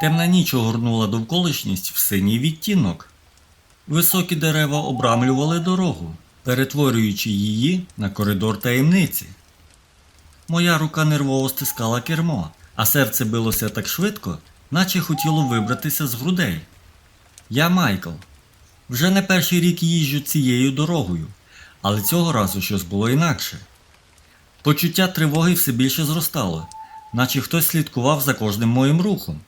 Темна ніч огорнула довколишність в синій відтінок. Високі дерева обрамлювали дорогу, перетворюючи її на коридор таємниці. Моя рука нервово стискала кермо, а серце билося так швидко, наче хотіло вибратися з грудей. Я Майкл. Вже не перший рік їжджу цією дорогою, але цього разу щось було інакше. Почуття тривоги все більше зростало, наче хтось слідкував за кожним моїм рухом.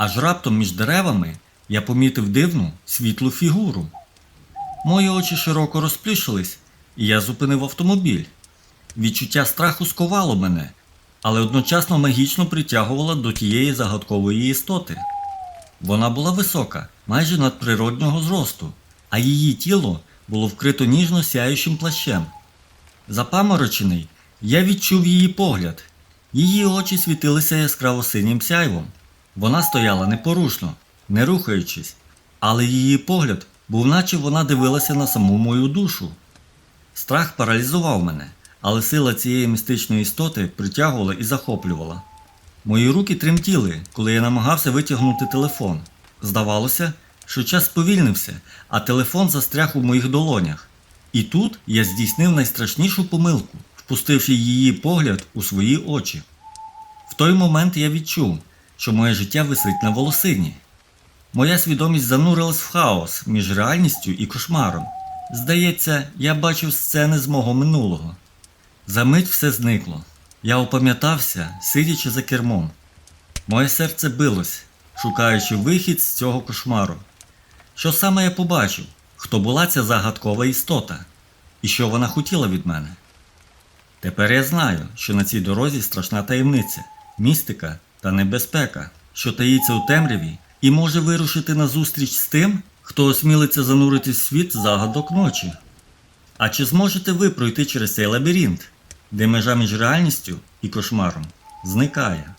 Аж раптом між деревами я помітив дивну світлу фігуру. Мої очі широко розплющились, і я зупинив автомобіль. Відчуття страху сковало мене, але одночасно магічно притягувало до тієї загадкової істоти. Вона була висока, майже надприроднього зросту, а її тіло було вкрито ніжно сяючим плащем. Запаморочений, я відчув її погляд. Її очі світилися яскраво синім сяйвом. Вона стояла непорушно, не рухаючись, але її погляд був наче вона дивилася на саму мою душу. Страх паралізував мене, але сила цієї містичної істоти притягувала і захоплювала. Мої руки тремтіли, коли я намагався витягнути телефон. Здавалося, що час сповільнився, а телефон застряг у моїх долонях. І тут я здійснив найстрашнішу помилку, впустивши її погляд у свої очі. В той момент я відчув, що моє життя висить на волосині. Моя свідомість занурилась в хаос між реальністю і кошмаром. Здається, я бачив сцени з мого минулого. За мить все зникло. Я опам'ятався, сидячи за кермом. Моє серце билось, шукаючи вихід з цього кошмару. Що саме я побачив? Хто була ця загадкова істота? І що вона хотіла від мене? Тепер я знаю, що на цій дорозі страшна таємниця, містика та небезпека, що таїться у темряві і може вирушити назустріч з тим, хто осмілиться занурити в світ загадок ночі. А чи зможете ви пройти через цей лабіринт, де межа між реальністю і кошмаром зникає?